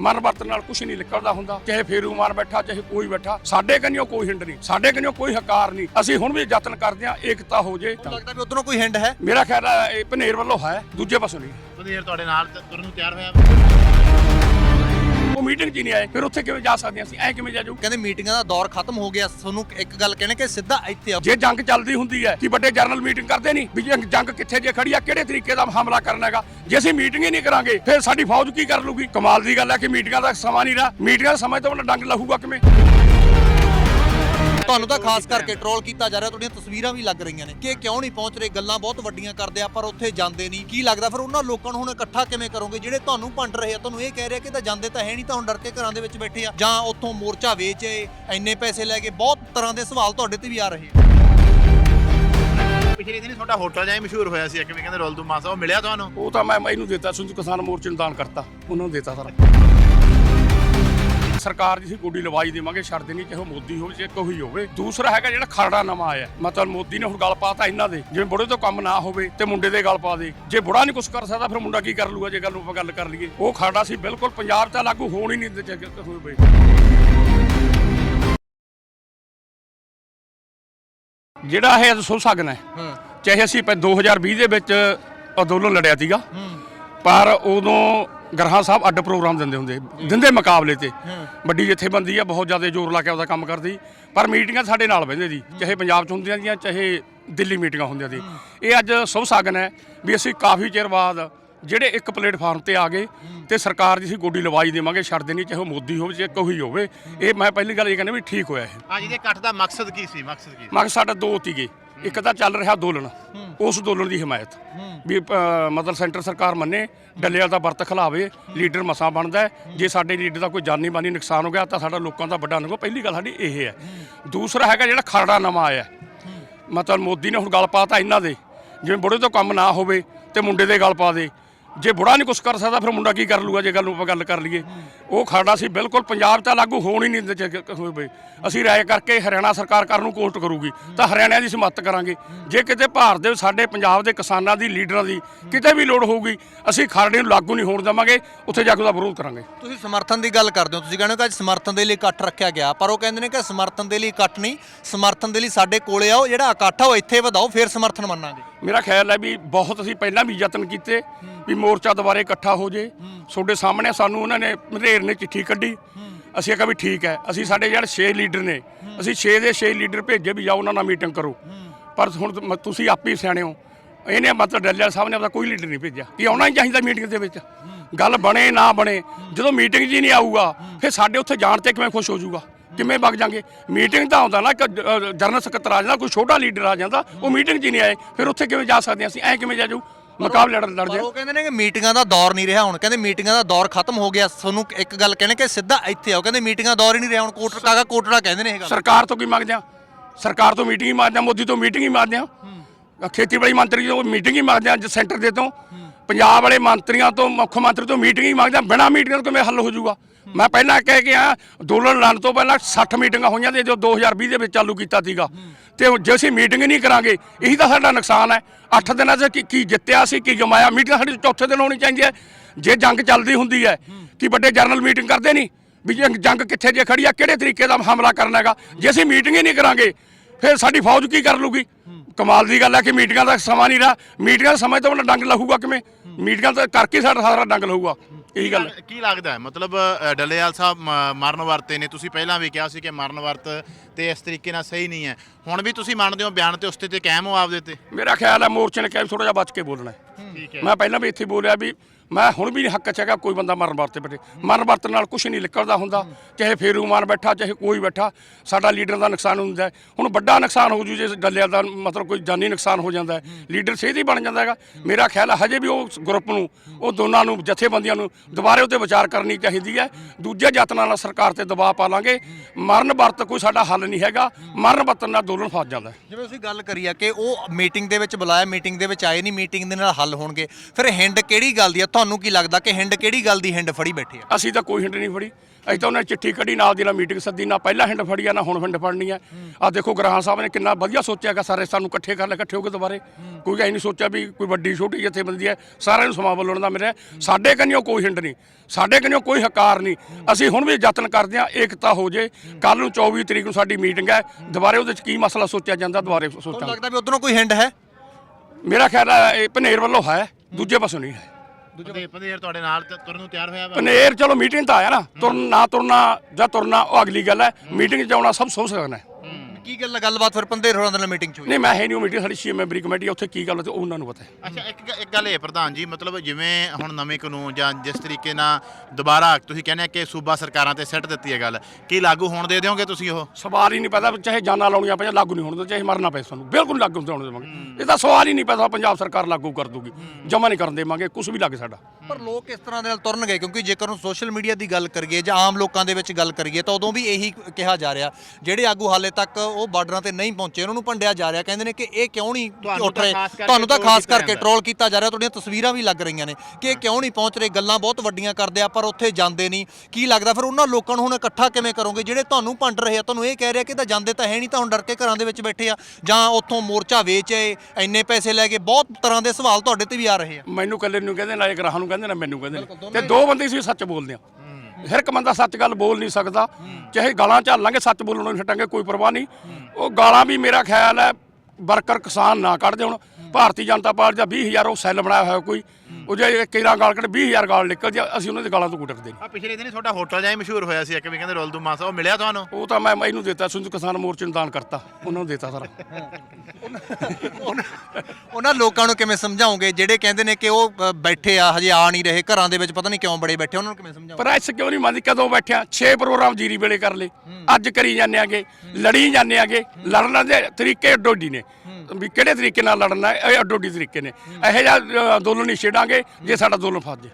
ਮਨ ਵਰਤਨ ਨਾਲ ਕੁਝ ਨਹੀਂ ਨਿਕਲਦਾ ਹੁੰਦਾ। ਚਾਹੇ ਫੇਰੂ ਮਾਰ ਬੈਠਾ ਚਾਹੇ ਕੋਈ ਬੈਠਾ ਸਾਡੇ ਕੰਨਿਓ ਕੋਈ ਹਿੰਡ ਨਹੀਂ ਸਾਡੇ ਕੰਨਿਓ ਕੋਈ ਹਕਾਰ ਨਹੀਂ। ਅਸੀਂ ਹੁਣ ਵੀ ਯਤਨ ਕਰਦੇ ਹਾਂ ਏਕਤਾ ਹੋ ਜੇ ਲੱਗਦਾ ਵੀ ਉਧਰੋਂ ਕੋਈ ਹਿੰਡ ਹੈ? ਮੇਰਾ ਖਿਆਲ ਹੈ ਇਹ ਭਨੇਰ ਵੱਲੋਂ ਹੈ ਦੂਜੇ ਪਾਸੋਂ ਨਹੀਂ। ਸੁਧੀਰ ਤੁਹਾਡੇ ਨਾਲ ਤੁਰਨ ਨੂੰ ਤਿਆਰ ਹੋਇਆ। ਉਹ ਮੀਟਿੰਗ 'ਚ ਹੀ ਨਹੀਂ ਆਏ ਫਿਰ ਉੱਥੇ ਕਿਵੇਂ ਜਾ ਸਕਦੇ ਅਸੀਂ? ਐ ਕਿਵੇਂ ਜਾਜੂ? ਕਹਿੰਦੇ ਮੀਟਿੰਗਾਂ ਦਾ ਦੌਰ ਖਤਮ ਹੋ ਗਿਆ। ਤੁਹਾਨੂੰ ਇੱਕ ਗੱਲ ਕਹਿਣੇ ਕਿ ਸਿੱਧਾ ਇੱਥੇ ਆਓ। ਜੇ ਜੰਗ ਚੱਲਦੀ ਹੁੰਦੀ ਹੈ ਕਿ ਵੱਡੇ ਜਰਨਲ ਮੀਟਿੰਗ ਕਰਦੇ ਨਹੀਂ ਵੀ ਜੰਗ ਜੰਗ ਕਿੱਥੇ ਜੇ ਖੜੀ ਆ ਕਿਹੜੇ ਤਰੀਕੇ ਦਾ ਹਮਲਾ ਕਰਨਾ ਹੈਗਾ? ਜੇ ਅਸੀਂ ਮੀਟਿੰਗ ਹੀ ਨਹੀਂ ਕਰਾਂਗੇ ਫਿਰ ਸਾਡੀ ਫੌਜ ਕੀ ਕਰ ਲੂਗੀ ਕਮਾਲ ਦੀ ਗੱਲ ਹੈ ਕਿ ਮੀਟਿੰਗਾਂ ਦਾ ਸਮਾਂ ਨਹੀਂ ਰਿਹਾ। ਮੀਟਿੰਗਾਂ ਦਾ ਸਮਾਂ ਤੋਂ ਪਹਿਲਾਂ ਡੰਗ ਲਹੂਗਾ ਕਿਵੇਂ? ਤੁਹਾਨੂੰ ਤਾਂ ਖਾਸ ਕਰਕੇ ਟਰੋਲ ਕੀਤਾ ਜਾ ਰਿਹਾ ਤੁਹਾਡੀਆਂ ਤਸਵੀਰਾਂ ਵੀ ਲੱਗ ਰਹੀਆਂ ਨੇ। ਕਿ ਕਿਉਂ ਨਹੀਂ ਪਹੁੰਚ ਰਹੇ ਗੱਲਾਂ ਬਹੁਤ ਵੱਡੀਆਂ ਕਰਦੇ ਆ ਪਰ ਉੱਥੇ ਜਾਂਦੇ ਨਹੀਂ। ਕੀ ਲੱਗਦਾ ਫਿਰ ਉਹਨਾਂ ਲੋਕਾਂ ਨੂੰ ਹੁਣ ਇਕੱਠਾ ਕਿਵੇਂ ਕਰੋਗੇ? ਜਿਹੜੇ ਤੁਹਾਨੂੰ ਭੰਡ ਰਹੇ ਆ ਤੁਹਾਨੂੰ ਇਹ ਕਹਿ ਰਹੇ ਕਿ ਤਾਂ ਜਾਂਦੇ ਤਾਂ ਹੈ ਨਹੀਂ ਤਾਂ ਹੁਣ ਡਰ ਕੇ ਘਰਾਂ ਦੇ ਵਿੱਚ ਬੈਠੇ ਆ। ਜਾਂ ਉੱਥੋਂ ਮੋਰਚਾ ਵੇਚੇ ਇੰਨੇ ਪੈਸੇ ਲੈ ਕੇ ਬਹੁਤ ਤਰ੍ਹਾਂ ਦੇ ਸਵਾਲ ਤੁਹਾਡੇ ਤੇ ਵੀ ਆ ਰਹੇ ਆ। ਪਿਛਲੇ ਦਿਨ ਤੁਹਾਡਾ ਹੋਟਲ ਜਾਈ ਮਸ਼ਹੂਰ ਹੋਇਆ ਸੀ ਕਿਵੇਂ ਕਹਿੰਦੇ ਰੋਲ ਮਾਸਾ ਉਹ ਮਿਲਿਆ ਤੁਹਾਨੂੰ? ਉਹ ਤਾਂ ਮੈਂ ਇਹਨੂੰ ਦਿੱਤਾ ਸੰਯੁਕਤ ਕਿਸਾਨ ਮੋਰਚੇ ਨੂੰ ਦਾਨ ਕਰਤਾ। ਉਹਨਾਂ ਨੂੰ ਦਿੱਤਾ ਸਾਰਾ। ਸਰਕਾਰ ਜੀ ਗੋਡੀ ਲਵਾਈ ਦੇਵਾਂਗੇ ਛੱਡ ਦੇਣੀ ਚਾਹੇ ਮੋਦੀ ਹੋਵੇ ਚਾਹੇ ਕੋਈ ਹੋਵੇ। ਦੂਸਰਾ ਹੈਗਾ ਜਿਹੜਾ ਖਰੜਾ ਨਵਾਂ ਆਇਆ। ਮਤਲਬ ਮੋਦੀ ਨੇ ਹੁਣ ਗੱਲ ਪਾਤਾ ਇਹਨਾਂ ਦੇ ਜਿਵੇਂ ਬੁੜੇ ਤੋਂ ਕੰਮ ਨਾ ਹੋਵੇ ਤੇ ਮੁੰਡੇ ਦੇ ਗੱਲ ਪਾ ਦੇ। ਜੇ ਬੁੜਾ ਨਹੀਂ ਕੁਝ ਕਰ ਸਕਦਾ ਫਿਰ ਮੁੰਡਾ ਕੀ ਕਰ ਲੂਗਾ ਜੇ ਗੱਲ ਨੂੰ ਆਪਾਂ ਗੱਲ ਕਰ ਲਈਏ। ਉਹ ਖਰੜਾ ਸੀ ਬਿਲਕੁਲ ਪੰਜਾਬ 'ਚ ਲਾਗੂ ਹੋਣ ਹੀ ਨਹੀਂ ਦਿੱਤੇ ਹੋਏ ਜਿਹੜਾ ਇਹ ਸੁਲ ਸਕਨ ਹੈ ਚਾਹੇ ਅਸੀਂ ਪ- 2020 ਦੇ ਵਿੱਚ ਅੰਦੋਲਨ ਲੜਿਆ ਸੀਗਾ ਪਰ ਉਦੋਂ ਗਰਹਾ ਸਾਹਿਬ ਅੱਡ ਪ੍ਰੋਗਰਾਮ ਦਿੰਦੇ ਹੁੰਦੇ ਦਿੰਦੇ ਮੁਕਾਬਲੇ ਤੇ। ਵੱਡੀ ਜਥੇਬੰਦੀ ਆ ਬਹੁਤ ਜ਼ਿਆਦਾ ਜ਼ੋਰ ਲਾ ਕੇ ਆਪਦਾ ਕੰਮ ਕਰਦੀ। ਪਰ ਮੀਟਿੰਗਾਂ ਸਾਡੇ ਨਾਲ ਬਹਿੰਦੇ ਦੀ ਚਾਹੇ ਪੰਜਾਬ 'ਚ ਹੁੰਦੀਆਂ ਦੀਆਂ ਚਾਹੇ ਦਿੱਲੀ ਮੀਟਿੰਗਾਂ ਹੁੰਦੀਆਂ ਦੀ ਇਹ ਅੱਜ ਸਭ ਸਾਗਨ ਹੈ ਵੀ ਅਸੀਂ ਕਾਫੀ ਚਿਰ ਬਾਅਦ ਜਿਹੜੇ ਇੱਕ ਪਲੇਟਫਾਰਮ ਤੇ ਆ ਗਏ ਤੇ ਸਰਕਾਰ ਦੀ ਸੀ ਗੋਡੀ ਲਵਾਈ ਦੇਵਾਂਗੇ ਛੱਡ ਦੇਣੀ ਚਾਹੇ ਉਹ ਮੋਦੀ ਹੋਵੇ ਚਾਹੇ ਕੋਈ ਹੋਵੇ। ਇਹ ਮੈਂ ਪਹਿਲੀ ਗੱਲ ਇਹ ਕਹਿੰਦਾ ਵੀ ਠੀਕ ਹੋਇਆ ਇਹ। ਹਾਂ ਜਿਹਦੇ ਇਕੱਠ ਦਾ ਮਕਸਦ ਕੀ ਸੀ ਮਕਸਦ ਕੀ? ਮਕਸਦ ਸਾਡਾ ਦੋ ਤੀਗੇ। ਇੱਕ ਤਾਂ ਚੱਲ ਰਿਹਾ ਅੰਦੋਲਨ ਉਸ ਅੰਦੋਲਨ ਦੀ ਹਮਾਇਤ। ਵੀ ਅ, ਮਤਲਬ ਸੈਂਟਰ ਸਰਕਾਰ ਮੰਨੇ ਡੱਲੇਵਾਲ ਦਾ ਵਰਤ ਖਿਲਾਵੇ ਲੀਡਰ ਮਸਾਂ ਬਣਦਾ ਹੈ। ਜੇ ਸਾਡੇ ਲੀਡਰ ਦਾ ਕੋਈ ਜਾਨੀ ਮਾਨੀ ਨੁਕਸਾਨ ਹੋ ਗਿਆ ਤਾਂ ਸਾਡਾ ਲੋਕਾਂ ਦਾ ਵੱਡਾ ਨੁਕਸਾਨ ਪਹਿਲੀ ਗੱਲ ਸਾਡੀ ਇਹ ਹੈ। ਦੂਸਰਾ ਹੈਗਾ ਜਿਹੜਾ ਖਰੜਾ ਨਵਾਂ ਆਇਆ। ਮਤਲਬ ਮੋਦੀ ਨੇ ਹੁਣ ਗੱਲ ਪਾਤਾ ਇਹਨਾਂ ਦੇ। ਜਿਵੇਂ ਬੁੜੇ ਤੋਂ ਕੰਮ ਨਾ ਹੋਵੇ ਤੇ ਮੁੰਡੇ ਦੇ ਗੱਲ ਪਾ ਦੇ। ਜੇ ਬੁੜਾ ਨਹੀਂ ਕੁਝ ਕਰ ਸਕਦਾ, ਫਿਰ ਮੁੰਡਾ ਕੀ ਕਰ ਲੂਗਾ ਜੇ ਗੱਲ ਨੂੰ ਆਪਾਂ ਗੱਲ ਕਰ ਲਈਏ। ਉਹ ਖਰੜਾ ਸੀ, ਬਿਲਕੁਲ ਪੰਜਾਬ ਤਾਂ ਲਾਗੂ ਹੋਣ ਹੀ ਨਹੀਂ ਦਿੱਤੇ ਹੋਏ ਅਸੀਂ ਰਾਏ ਕਰਕੇ ਹਰਿਆਣਾ ਸਰਕਾਰ ਕਰਨ ਨੂੰ ਕੋਸ਼ਟ ਕਰੂਗੀ, ਤਾਂ ਹਰਿਆਣਾ ਦੀ ਸਮੱਤ ਕਰਾਂਗੇ। ਜੇ ਕਿਤੇ ਭਾਰਤ ਦੇ, ਸਾਡੇ ਪੰਜਾਬ ਦੇ ਕਿਸਾਨਾਂ ਦੀ, ਲੀਡਰਾਂ ਦੀ ਕਿਤੇ ਵੀ ਲੋੜ ਹੋਊਗੀ, ਅਸੀਂ ਖਰੜੇ ਨੂੰ ਲਾਗੂ ਨਹੀਂ ਹੋਣ ਦੇਵਾਂਗੇ, ਉੱਥੇ ਜਾ ਕੇ ਉਹਦਾ ਵਿਰੋਧ ਕਰਾਂਗੇ। ਤੁਸੀਂ ਸਮਰਥਨ ਦੀ ਗੱਲ ਕਰਦੇ ਹੋ। ਤੁਸੀਂ ਕਹਿੰਦੇ ਹੋ ਕਿ ਅੱਜ ਸਮਰਥਨ ਦੇ ਲਈ ਇਕੱਠ ਰੱਖਿਆ ਗਿਆ, ਪਰ ਉਹ ਕਹਿੰਦੇ ਨੇ ਕਿ ਸਮਰਥਨ ਦੇ ਲਈ ਇਕੱਠ ਨਹੀਂ, ਸਮਰਥਨ ਦੇ ਲਈ ਸਾਡੇ ਕੋਲੇ ਆਓ, ਜਿਹੜਾ ਇਕੱਠ ਆ ਉਹ ਇੱਥੇ ਵਧਾਓ, ਫਿਰ ਸਮਰਥਨ ਮੰਨਾਂਗੇ। ਮੇਰਾ ਖਿਆਲ ਹੈ ਵੀ ਬਹੁਤ ਅਸੀਂ ਪਹਿਲਾਂ ਵੀ ਯਤਨ ਕੀਤੇ ਵੀ ਮੋਰਚਾ ਦੁਬਾਰੇ ਇਕੱਠਾ ਹੋ ਜੇ। ਤੁਹਾਡੇ ਸਾਹਮਣੇ ਸਾਨੂੰ ਉਹਨਾਂ ਨੇ ਮਧੇਰ ਨੇ ਚਿੱਠੀ ਕੱਢੀ। ਅਸੀਂ ਕਿਹਾ ਵੀ ਠੀਕ ਹੈ। ਅਸੀਂ ਸਾਡੇ ਜਿਹੜੇ 6 ਲੀਡਰ ਨੇ ਅਸੀਂ 6 ਦੇ 6 ਲੀਡਰ ਭੇਜੇ ਵੀ ਜਾਓ ਉਹਨਾਂ ਨਾਲ ਮੀਟਿੰਗ ਕਰੋ। ਪਰ ਹੁਣ ਤੁਸੀਂ ਆਪੇ ਹੀ ਸਿਆਣੇ ਹੋ। ਇਹਨੇ ਮਤਲਬ ਡੱਲਿਆ ਸਾਹਿਬ ਨੇ ਆਪਦਾ ਕੋਈ ਲੀਡਰ ਨਹੀਂ ਭੇਜਿਆ। ਕਿ ਆਉਣਾ ਹੀ ਚਾਹੀਦਾ ਮੀਟਿੰਗ ਦੇ ਵਿੱਚ। ਗੱਲ ਬਣੇ ਨਾ ਬਣੇ ਜਦੋਂ ਮੀਟਿੰਗ ਹੀ ਨਹੀਂ ਆਊਗਾ ਫਿਰ ਸਾਡੇ ਉੱਥੇ ਜਾਣ ਤੇ ਕਿਵੇਂ ਖੁਸ਼ ਹੋ ਜਾਊਗਾ? ਕਿਵੇਂ ਵਗ ਜਾਾਂਗੇ? ਮੀਟਿੰਗ ਤਾਂ ਆਉਂਦਾ ਨਾ ਕਿ ਅ, ਜਨਰਲ ਸਕੱਤਰ ਆ ਜਾਂਦਾ ਕੋਈ ਛੋਟਾ ਲੀਡਰ ਆ ਜਾਂਦਾ ਉਹ ਮੀਟਿੰਗ 'ਚ ਹੀ ਨਹੀਂ ਆਏ ਫਿਰ ਉੱਥੇ ਕਿਵੇਂ ਜਾ ਸਕਦੇ ਅਸੀਂ? ਐ ਕਿਵੇਂ ਜਾਜੂ? ਮੁਕਾਬਲੇ ਲੜ ਲੜ ਜੇ ਉਹ ਕਹਿੰਦੇ ਨੇ ਕਿ ਮੀਟਿੰਗਾਂ ਦਾ ਦੌਰ ਨਹੀਂ ਰਿਹਾ ਹੁਣ। ਕਹਿੰਦੇ ਮੀਟਿੰਗਾਂ ਦਾ ਦੌਰ ਖਤਮ ਹੋ ਗਿਆ। ਤੁਹਾਨੂੰ ਇੱਕ ਗੱਲ ਕਹਿੰਦੇ ਕਿ ਸਿੱਧਾ ਇੱਥੇ ਆਓ। ਕਹਿੰਦੇ ਮੀਟਿੰਗਾਂ ਦਾ ਦੌਰ ਹੀ ਨਹੀਂ ਰਿਹਾ। ਹੁਣ ਕੋਟਰ ਕਾਗਾ ਕੋਟੜਾ ਕਹਿੰਦੇ ਨੇ ਇਹ ਗੱਲ। ਸਰਕਾਰ ਤੋਂ ਕੀ ਮੰਗਦੇ ਆ ਸਰਕਾਰ ਤੋਂ ਮੀਟਿੰਗ ਹੀ ਮੰਗਦੇ ਆ ਮੋਦੀ ਤੋਂ ਮੀਟਿੰਗ ਹੀ ਮੰਗਦੇ ਆ ਖੇਤੀਬਾੜੀ ਮੰਤਰੀ ਤੋਂ ਮੀਟਿੰਗ ਹੀ ਮੰਗਦੇ ਆ ਜ- ਸੈਂਟਰ ਦੇ ਤੋਂ। ਪੰਜਾਬ ਵਾਲੇ ਮੰਤਰੀਆਂ ਤੋਂ ਮੁੱਖ ਮੰਤਰੀ ਤੋਂ ਮੀਟਿੰਗ ਹੀ ਮੰਗਦੇ ਆ ਬਿਨਾਂ ਮੀਟਿੰਗ ਤੋਂ ਕਿਵੇਂ ਹੱਲ ਹੋ ਜਾਊਗਾ? ਮੈਂ ਪਹਿਲਾਂ ਕਹਿ ਕੇ ਆ ਅੰਦੋਲਨ ਲੜਨ ਤੋਂ ਪਹਿਲਾਂ 60 ਮੀਟਿੰਗਾਂ ਹੋਈਆਂ ਤੇ ਜੋ 2020 ਦੇ ਵਿੱਚ ਚਾਲੂ ਕੀਤਾ ਸੀਗਾ। ਤੇ ਜੇ ਅਸੀਂ ਮੀਟਿੰਗ ਨਹੀਂ ਕਰਾਂਗੇ, ਇਹੀ ਤਾਂ ਸਾਡਾ ਨੁਕਸਾਨ ਹੈ। 8 ਦਿਨਾਂ 'ਚ ਕੀ- ਕੀ ਜਿੱਤਿਆ ਸੀ, ਕੀ ਗਮਾਇਆ ਮੀਟਿੰਗ ਸਾਡੀ ਚੌਥੇ ਦਿਨ ਹੋਣੀ ਚਾਹੀਦੀ ਹੈ। ਜੇ ਜੰਗ ਚੱਲਦੀ ਹੁੰਦੀ ਹੈ, ਕਿ ਵੱਡੇ ਜਰਨਲ ਮੀਟਿੰਗ ਕਰਦੇ ਨਹੀਂ? ਵੀ ਜੰਗ ਕਿੱਥੇ ਜੇ ਖੜੀ ਆ, ਕਿਹੜੇ ਤਰੀਕੇ ਦਾ ਹਮਲਾ ਕਰਨਾ ਹੈਗਾ? ਜੇ ਅਸੀਂ ਮੀਟਿੰਗ ਹੀ ਨਹੀਂ ਕਰਾਂਗੇ, ਫਿਰ ਸਾਡੀ ਫੌਜ ਕੀ ਕਰ ਲੂਗੀ ਕਮਾਲ ਦੀ ਗੱਲ ਹੈ ਕਿ ਮੀਟਿੰਗਾਂ ਦਾ ਸਮਾਂ ਨਹੀਂ ਰਿਹਾ। ਮੀਟਿੰਗਾਂ ਦਾ ਸਮਾਂ ਤੋਂ ਪਹਿਲਾਂ ਡੰਗ ਲਹੂਗਾ ਕਿਵੇਂ? ਮੀਟਿੰਗਾਂ ਤਾਂ ਕਰਕੇ ਸਾਡਾ ਸਾਰਾ ਡੰਗ ਲਹੂਗਾ। ਇਹੀ ਗੱਲ ਹੈ। ਕੀ ਲੱਗਦਾ ਹੈ? ਮਤਲਬ ਅ, ਡੱਲੇਵਾਲ ਸਾਹਿਬ ਮ- ਮਰਨ ਵਰਤੇ ਨੇ। ਤੁਸੀਂ ਪਹਿਲਾਂ ਵੀ ਕਿਹਾ ਸੀ ਕਿ ਮਰਨ ਵਰਤ ਤੇ ਇਸ ਤਰੀਕੇ ਨਾਲ ਸਹੀ ਨਹੀਂ ਹੈ। ਹੁਣ ਵੀ ਤੁਸੀਂ ਮੰਨਦੇ ਹੋ ਬਿਆਨ ਤੇ ਉਸ ਤੇ ਤੇ ਕਾਇਮ ਹੋ ਆਪਦੇ ਤੇ? ਮੇਰਾ ਖਿਆਲ ਹੈ ਮੋਰਚੇ ਨੇ ਕਿਹਾ ਥੋੜਾ ਜਿਹਾ ਬਚ ਕੇ ਬੋਲਣਾ ਹੈ। ਠੀਕ ਹੈ। ਮੈਂ ਪਹਿਲਾਂ ਵੀ ਇੱਥੇ ਬੋਲਿਆ ਵੀ ਮੈਂ ਹੁਣ ਵੀ ਨਹੀਂ ਹੱਕ 'ਚ ਹੈਗਾ ਕੋਈ ਬੰਦਾ ਮਰਨ ਵਰਤੇ ਬੈਠੇ। ਮਰਨ ਵਰਤ ਨਾਲ ਕੁਝ ਨਹੀਂ ਨਿਕਲਦਾ ਹੁੰਦਾ। ਚਾਹੇ ਫੇਰੂ ਮਾਰ ਬੈਠਾ, ਚਾਹੇ ਕੋਈ ਬੈਠਾ, ਸਾਡਾ ਲੀਡਰ ਦਾ ਨੁਕਸਾਨ ਹੁੰਦਾ ਹੈ। ਹੁਣ ਵੱਡਾ ਨੁਕਸਾਨ ਹੋ ਜੂ ਜੇ ਡੱਲਿਆ ਦਾ ਮਤਲਬ ਕੋਈ ਜਾਨੀ ਨੁਕਸਾਨ ਹੋ ਜਾਂਦਾ ਹੈ। ਲੀਡਰ ਹੀ ਬਣ ਜਾਂਦਾ ਹੈਗਾ। ਮੇਰਾ ਖਿਆਲ ਹੈ ਹਜੇ ਵੀ ਉਹ ਗਰੁੱਪ ਨੂੰ, ਉਹ ਦੋਨਾਂ ਨੂੰ, ਜਥੇਬੰਦੀਆਂ ਨੂੰ ਦੁਬਾਰੇ ਉੱਤੇ ਵਿਚਾਰ ਕਰਨੀ ਚਾਹੀਦੀ ਹੈ। ਦੂਜੇ ਯਤਨਾਂ ਨਾਲ ਸਰਕਾਰ ਤੇ ਦਬਾਅ ਪਾ ਲਾਂਗੇ। ਮਰਨ ਵਰਤ ਕੋਈ ਸਾਡਾ ਹੱਲ ਨਹੀਂ ਹੈਗਾ। ਮਰਨ ਵਰਤਨ ਨਾਲ ਅੰਦੋਲਨ ਫਸ ਜਾਂਦਾ ਹੈ। ਜਿਵੇਂ ਅਸੀਂ ਗੱਲ ਕਰੀ ਆ ਕਿ ਉਹ ਮੀਟਿੰਗ ਦੇ ਵਿੱਚ ਬੁਲਾਇਆ ਮੀਟਿੰਗ ਦੇ ਵਿੱਚ ਆਏ ਨਹੀਂ ਮੀਟਿੰਗ ਦੇ ਨਾਲ ਹੱਲ ਹੋਣਗੇ। ਫਿਰ ਹਿੰਡ ਕਿਹੜੀ ਗੱਲ ਦੀ ਆ? ਤੁਹਾਨੂੰ ਕੀ ਲੱਗਦਾ ਕਿ ਹਿੰਡ ਕਿਹੜੀ ਗੱਲ ਦੀ ਹਿੰਡ ਫੜੀ ਬੈਠੇ ਆ? ਅਸੀਂ ਤਾਂ ਕੋਈ ਹਿੰਡ ਨਹੀਂ ਫੜੀ। ਅਸੀਂ ਤਾਂ ਉਹਨੇ ਚਿੱਠੀ ਕੱਢੀ ਨਾਲ ਦੀ ਨਾਲ ਮੀਟਿੰਗ ਸੱਦੀ ਨਾ ਪਹਿਲਾਂ ਹਿੰਡ ਫੜੀ ਆ ਨਾ ਹੁਣ ਹਿੰਡ ਫੜਨੀ ਆ। ਆ ਦੇਖੋ ਗ੍ਰਾਹਾਂ ਸਾਹਿਬ ਨੇ ਕਿੰਨਾ ਵਧੀਆ ਸੋਚਿਆਗਾ ਸਾਰੇ ਸਾਨੂੰ ਇਕੱਠੇ ਕਰ ਲੈ ਇਕੱਠੇ ਹੋ ਕੇ ਦੁਬਾਰੇ। ਕੋਈ ਐ ਨਹੀਂ ਸੋਚਿਆ ਵੀ ਕੋਈ ਵੱਡੀ ਛੋਟੀ ਜਥੇਬੰਦੀ ਹੈ ਸਾਰਿਆਂ ਨੂੰ ਸਮਾ ਬੋਲਣ ਦਾ ਮੇਰੇ ਸਾਡੇ ਕੰਨਿਓ ਕੋਈ ਹਿੰਡ ਨਹੀਂ ਸਾਡੇ ਕੰਨਿਓ ਕੋਈ ਹਕਾਰ ਨਹੀਂ। ਅਸੀਂ ਹੁਣ ਵੀ ਯਤਨ ਕਰਦੇ ਆ ਏਕਤਾ ਹੋ ਜੇ। ਕੱਲ ਨੂੰ 24 ਤਰੀਕ ਨੂੰ ਸਾਡੀ ਮੀਟਿੰਗ ਹੈ ਦੁਬਾਰੇ ਉਹਦੇ ਚ ਕੀ ਮਸਲਾ ਸੋਚਿਆ ਜਾਂਦਾ ਦੁਬਾਰੇ ਤੁਹਾਨੂੰ ਸੋਚਾਂਗੇ ਲੱਗਦਾ ਵੀ ਉਧਰੋਂ ਕੋਈ ਹਿੰਡ ਹੈ? ਮੇਰਾ ਖਿਆਲ ਹੈ ਇਹ ਪਨੇਰ ਵੱਲੋਂ ਹੈ ਦੂਜੇ ਪਾਸੋਂ ਨਹੀਂ ਹੈ। ਦੂਜੇ ਪੰਦੇਰ ਤੁਹਾਡੇ ਨਾਲ ਤੇ ਤੁਰਨ ਨੂੰ ਤਿਆਰ ਹੋਇਆ ਵਾ? ਪਨੇਰ ਚਲੋ ਮੀਟਿੰਗ ਤਾਂ ਆਇਆ ਨਾ ਤੁਰਨ ਨਾ ਤੁਰਨਾ ਜਾਂ ਤੁਰਨਾ ਉਹ ਅਗਲੀ ਗੱਲ ਹੈ। ਮੀਟਿੰਗ 'ਚ ਆਉਣਾ ਸਭ ਸੋਚ ਸਕਦਾ ਹੈ। ਕੀ ਗੱਲ ਗੱਲਬਾਤ ਫਿਰ ਪੰਦੇ ਹੋਰਾਂ ਦੇ ਨਾਲ ਮੀਟਿੰਗ ਚ ਹੋਈ? ਨਹੀਂ ਮੈਂ ਹੈ ਨਹੀਂ ਉਹ ਮੀਟਿੰਗ ਸਾਡੀ ਛੇ ਮੈਂਬਰੀ ਕਮੇਟੀ ਹੈ, ਉੱਥੇ ਕੀ ਗੱਲ ਤੇ ਉਹਨਾਂ ਨੂੰ ਪਤਾ ਹੈ। ਅੱਛਾ ਇੱਕ ਗ- ਇੱਕ ਗੱਲ ਇਹ ਪ੍ਰਧਾਨ ਜੀ ਮਤਲਬ ਜਿਵੇਂ ਹੁਣ ਨਵੇਂ ਕਾਨੂੰਨ ਜਾਂ ਜਿਸ ਤਰੀਕੇ ਨਾਲ ਦੁਬਾਰਾ ਤੁਸੀਂ ਕਹਿੰਦੇ ਆ ਕਿ ਸੂਬਾ ਸਰਕਾਰਾਂ ਤੇ ਸੈੱਟ ਦਿੱਤੀ ਹੈ ਗੱਲ ਕੀ ਲਾਗੂ ਹੋਣ ਦੇ ਦਿਓਗੇ ਤੁਸੀਂ ਉਹ? ਸਵਾਲ ਹੀ ਨਹੀਂ ਪੈਦਾ ਚਾਹੇ ਜਾਨਾਂ ਲਾਉਣੀਆਂ ਪਈਆਂ ਲਾਗੂ ਨਹੀਂ ਹੋਣ ਚਾਹੇ ਮਰਨਾ ਪਏ ਸਾਨੂੰ ਬਿਲਕੁਲ ਨਹੀਂ ਲਾਗੂ ਹੋਣ ਦੇਵਾਂਗੇ। ਇਹ ਤਾਂ ਸਵਾਲ ਹੀ ਨਹੀਂ ਪੈਦਾ ਪੰਜਾਬ ਸਰਕਾਰ ਲਾਗੂ ਕਰ ਦੂਗੀ ਜਮਾ ਨਹੀਂ ਕਰਨ ਦੇਵਾਂਗੇ ਕੁਝ ਵੀ ਲੱਗੇ ਸਾਡਾ। ਪਰ ਲੋਕ ਇਸ ਤਰ੍ਹਾਂ ਦੇ ਨਾਲ ਤੁਰਨਗੇ ਕਿਉਂਕਿ ਜੇਕਰ ਨੂੰ ਸੋਸ਼ਲ ਮੀਡੀਆ ਦੀ ਗੱਲ ਕਰੀਏ ਜਾਂ ਆਮ ਲੋਕਾਂ ਦੇ ਵਿੱਚ ਗੱਲ ਕਰੀਏ ਤਾਂ ਉਦੋਂ ਵੀ ਇਹੀ ਕਿਹਾ ਜਾ ਰਿਹਾ ਜਿਹੜੇ ਆਗੂ ਹਾਲੇ ਤੱਕ ਉਹ ਬਾਰਡਰਾਂ ਤੇ ਨਹੀਂ ਪਹੁੰਚੇ ਉਹਨਾਂ ਨੂੰ ਭੰਡਿਆ ਜਾ ਰਿਹਾ। ਕਹਿੰਦੇ ਨੇ ਕਿ ਇਹ ਕਿਉਂ ਨਹੀਂ ਤੁਹਾਨੂੰ ਉੱਠ ਤਾਂ ਰਹੇ? ਖਾਸ ਕਰਕੇ ਤੁਹਾਨੂੰ ਤਾਂ ਖਾਸ ਕਰਕੇ। ਟਰੋਲ ਕੀਤਾ ਜਾ ਰਿਹਾ। ਤੁਹਾਡੀਆਂ ਤਸਵੀਰਾਂ ਵੀ ਲੱਗ ਰਹੀਆਂ ਨੇ ਕਿ ਇਹ ਕਿਉਂ ਨਹੀਂ ਪਹੁੰਚ ਰਹੇ? ਗੱਲਾਂ ਬਹੁਤ ਵੱਡੀਆਂ ਕਰਦੇ ਆ ਪਰ ਉੱਥੇ ਜਾਂਦੇ ਨਹੀਂ। ਕੀ ਲੱਗਦਾ? ਫਿਰ ਉਹਨਾਂ ਲੋਕਾਂ ਨੂੰ ਹੁਣ ਇਕੱਠਾ ਕਿਵੇਂ ਕਰੋਗੇ? ਜਿਹੜੇ ਤੁਹਾਨੂੰ ਭੰਡ ਰਹੇ ਆ ਤੁਹਾਨੂੰ ਇਹ ਕਹਿ ਰਿਹਾ ਕਿ ਤਾਂ ਜਾਂਦੇ ਤਾਂ ਹੈ ਨਹੀਂ ਤਾਂ ਹੁਣ ਡਰ ਕੇ ਘਰਾਂ ਦੇ ਵਿੱਚ ਬੈਠੇ ਆ ਜਾਂ ਉੱਥੋਂ ਮੋਰਚਾ ਵੇਚ ਆਏ ਇੰਨੇ ਪੈਸੇ ਲੈ ਕੇ ਬਹੁਤ ਤਰ੍ਹਾਂ ਦੇ ਸਵਾਲ ਤੁਹਾਡੇ ਤੇ ਵੀ ਆ ਰਹੇ ਆ। ਮੈਨੂੰ ਕੱਲੇ ਨੂੰ ਕਹਿੰਦੇ ਨਾ ਇੱਕ ਰਾਹ ਨੂੰ ਕਹਿੰਦੇ ਨਾ ਮੈਨੂੰ ਕਹਿੰਦੇ ਤੇ ਦੋ ਬੰਦੇ ਸੀ ਸੱਚ ਬੋਲਦੇ ਆ। ਹਰ ਇੱਕ ਬੰਦਾ ਸੱਚ ਗੱਲ ਬੋਲ ਨਹੀਂ ਸਕਦਾ। ਚਾਹੇ ਗਾਲਾਂ ਝੱਲਾਂਗੇ ਸੱਚ ਬੋਲਣੋਂ ਨਹੀਂ ਹਟਾਂਗੇ ਕੋਈ ਪਰਵਾਹ ਨਹੀਂ। ਉਹ ਗਾਲਾਂ ਵੀ ਮੇਰਾ ਖਿਆਲ ਹੈ ਵਰਕਰ ਕਿਸਾਨ ਨਾ ਕੱਢਦੇ ਹੁਣ। ਭਾਰਤੀ ਜਨਤਾ ਪਾਰਟੀ ਦਾ 20000 ਉਹ ਸੈੱਲ ਬਣਾਇਆ ਹੋਇਆ ਕੋਈ। ਉਹ ਜੇ ਕੇਰਾ ਗਾਲ ਕੱਢ 20000 ਗਾਲ ਨਿਕਲ ਜਾ ਅਸੀਂ ਉਹਨਾਂ ਦੀ ਗਾਲਾਂ ਤੋਂ ਕੁੱਟਦੇ ਨਹੀਂ। ਆ ਪਿਛਲੇ ਦਿਨ ਤੁਹਾਡਾ ਹੋਟਲ ਜਾਂ ਹੀ ਮਸ਼ਹੂਰ ਹੋਇਆ ਸੀ ਇੱਕ ਵੀ ਕਹਿੰਦੇ ਰੋਲ ਦੂ ਮਾਸਾ ਉਹ ਮਿਲਿਆ ਤੁਹਾਨੂੰ? ਉਹ ਤਾਂ ਮੈਂ ਇਹਨੂੰ ਦਿੱਤਾ ਸੰਯੁਕਤ ਕਿਸਾਨ ਮੋਰਚੇ ਨੂੰ ਦਾਨ ਕਰਤਾ। ਉਹਨਾਂ ਨੂੰ ਦਿੱਤਾ ਸਾਰਾ। ਉਹਨਾਂ ਲੋਕਾਂ ਨੂੰ ਕਿਵੇਂ ਸਮਝਾਓਗੇ ਜਿਹੜੇ ਕਹਿੰਦੇ ਨੇ ਕਿ ਉਹ ਅ, ਬੈਠੇ ਆ ਹਜੇ ਆ ਨਹੀਂ ਰਹੇ ਘਰਾਂ ਦੇ ਵਿੱਚ ਪਤਾ ਨਹੀਂ ਕਿਉਂ ਬੜੇ ਬੈਠੇ ਉਹਨਾਂ ਨੂੰ ਕਿਵੇਂ ਸਮਝਾਓਗੇ ਪਰ ਐਸ ਕਿਉਂ ਨਹੀਂ ਮੰਨਦੀ? ਕਦੋਂ ਬੈਠਿਆ 6 ਪ੍ਰੋਗਰਾਮ ਜੀਰੀ ਵੇਲੇ ਕਰ ਲਏ। ਅੱਜ ਕਰੀ ਜਾਂਦੇ ਆਗੇ ਲੜੀ ਜਾਂਦੇ ਆਗੇ। ਲੜਨ ਦੇ ਤਰੀਕੇ ਅੱਡੋਡੀ ਨੇ। ਵੀ ਕਿਹੜੇ ਤਰੀਕੇ ਨਾਲ ਲੜਨਾ ਹੈ, ਇਹ ਅੱਡੋਡੀ ਤਰੀਕੇ ਨੇ। ਇਹੋ ਜਿਹਾ ਅ, ਅੰਦੋਲਨ ਨਹੀਂ ਛੇੜਾਂਗੇ ਜੇ ਸਾਡਾ ਅੰਦੋਲਨ ਫਸ ਜੇ